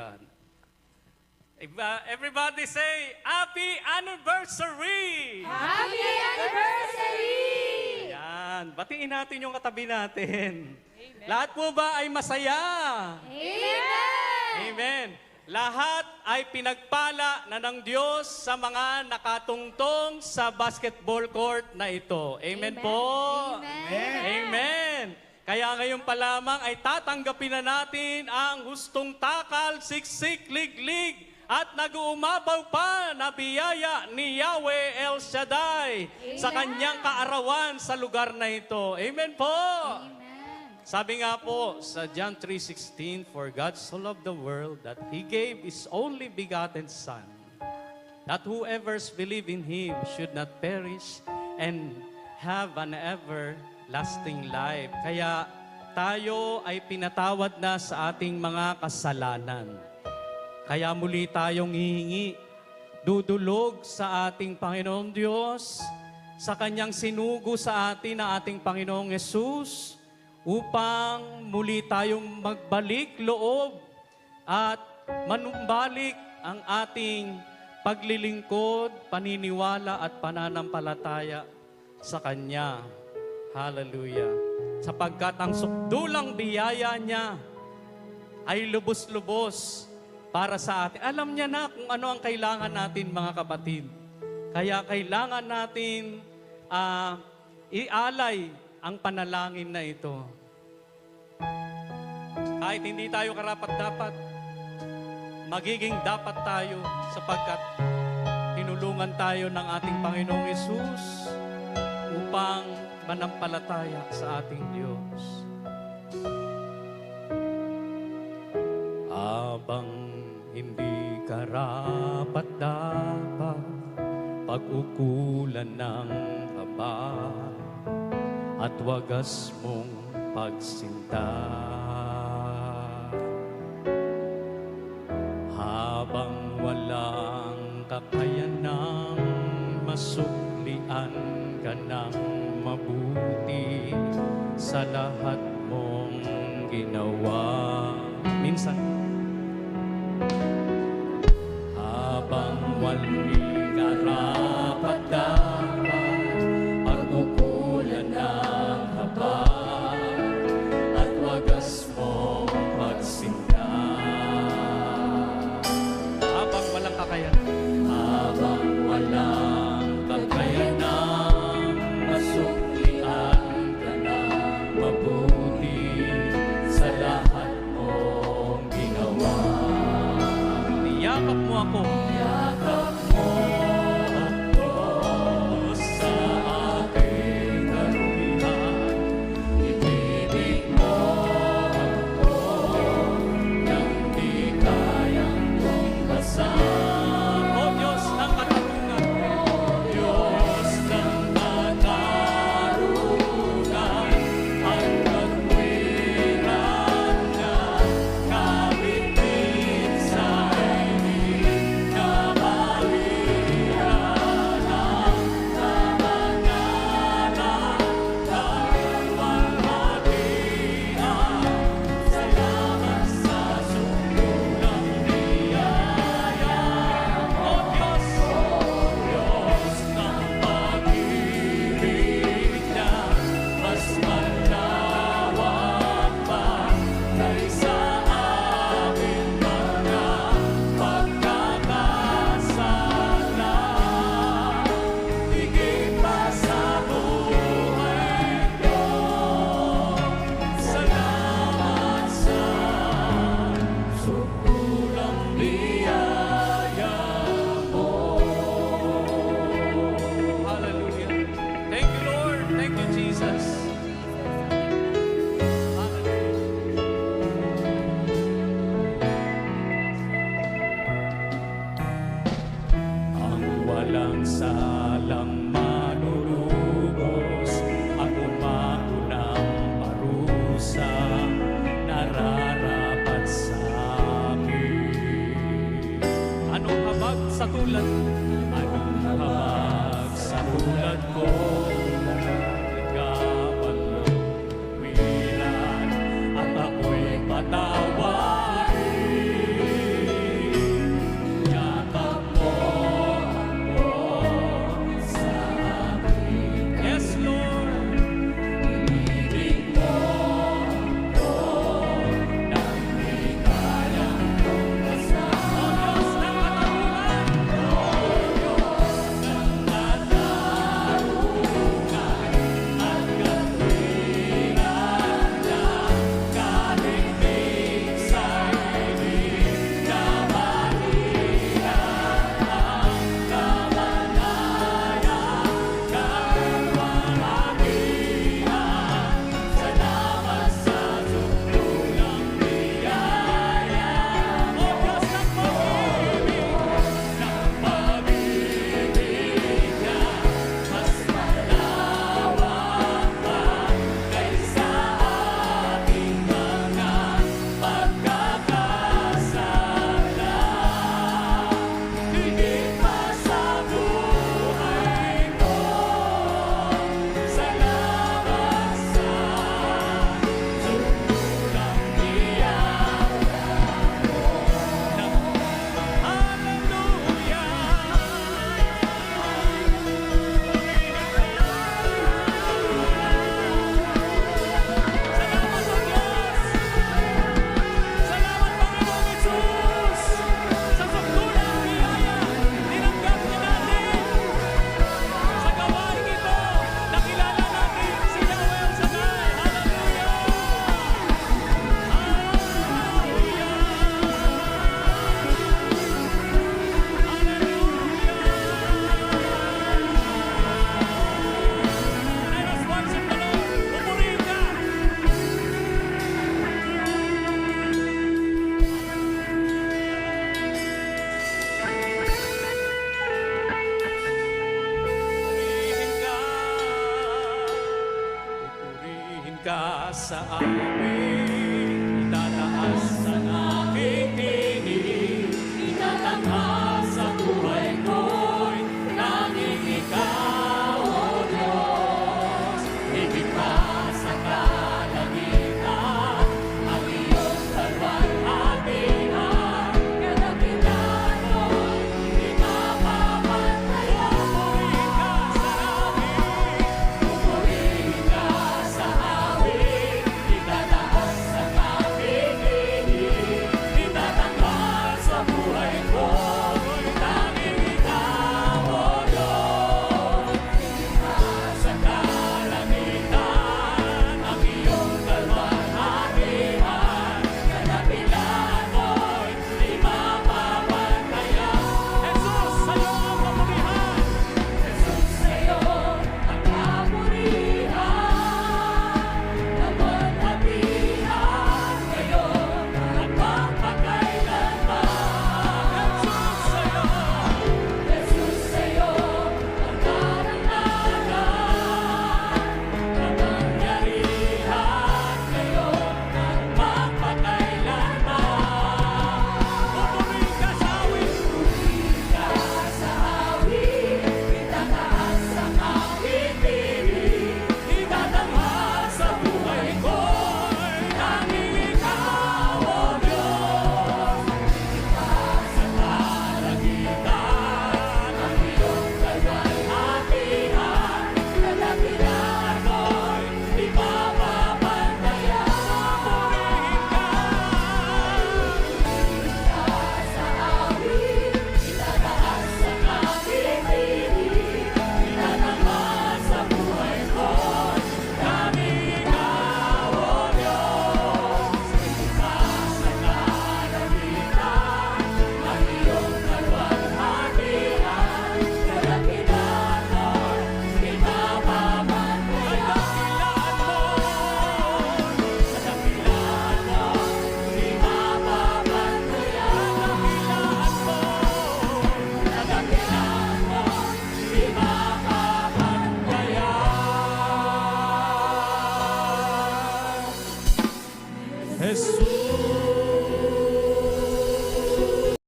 God. Everybody say, Happy Anniversary! Happy anniversary! Yan, batiin natin yung katabi natin. Lahat po ba ay masaya? Amen! Amen. Lahat ay pinagpala na ng Diyos sa mga nakatungtong sa basketball court na ito. Amen, Amen. po. Amen. Amen. Kaya ngayon pa lamang ay tatanggapin na natin ang hustong takal, siksik, liglig, at nag-uumabaw pa na biyaya ni Yahweh El Shaddai sa Amen. kanyang kaarawan sa lugar na ito. Amen po. Amen. Sabi nga po sa John 3.16, For God so loved the world that He gave His only begotten Son, that whoever's believe in Him should not perish and have an everlasting life. Kaya tayo ay pinatawad na sa ating mga kasalanan. Kaya muli tayong hihingi, dudulog sa ating Panginoong Diyos, sa Kanyang sinugo sa atin na ating Panginoong Yesus, upang muli tayong magbalik loob at manumbalik ang ating paglilingkod, paniniwala at pananampalataya sa Kanya. Hallelujah. Sapagkat ang sukdulang biyaya niya ay lubos-lubos para sa atin. Alam niya na kung ano ang kailangan natin mga kapatid. Kaya kailangan natin ah, ialay ang panalangin na ito. Kahit hindi tayo karapat-dapat, magiging dapat tayo sapagkat tinulungan tayo ng ating Panginoong Yesus upang manampalataya sa ating Diyos. Habang hindi karapat dapat pag-ukulan ng kaba at wagas mong pagsinta. Habang walang kakayanang masuklian ka ng mabuti sa lahat mong ginawa. Minsan, salang manulubos Ang umako ng parusa Nararapat sa akin Anong habag sa tulad? Sa amin.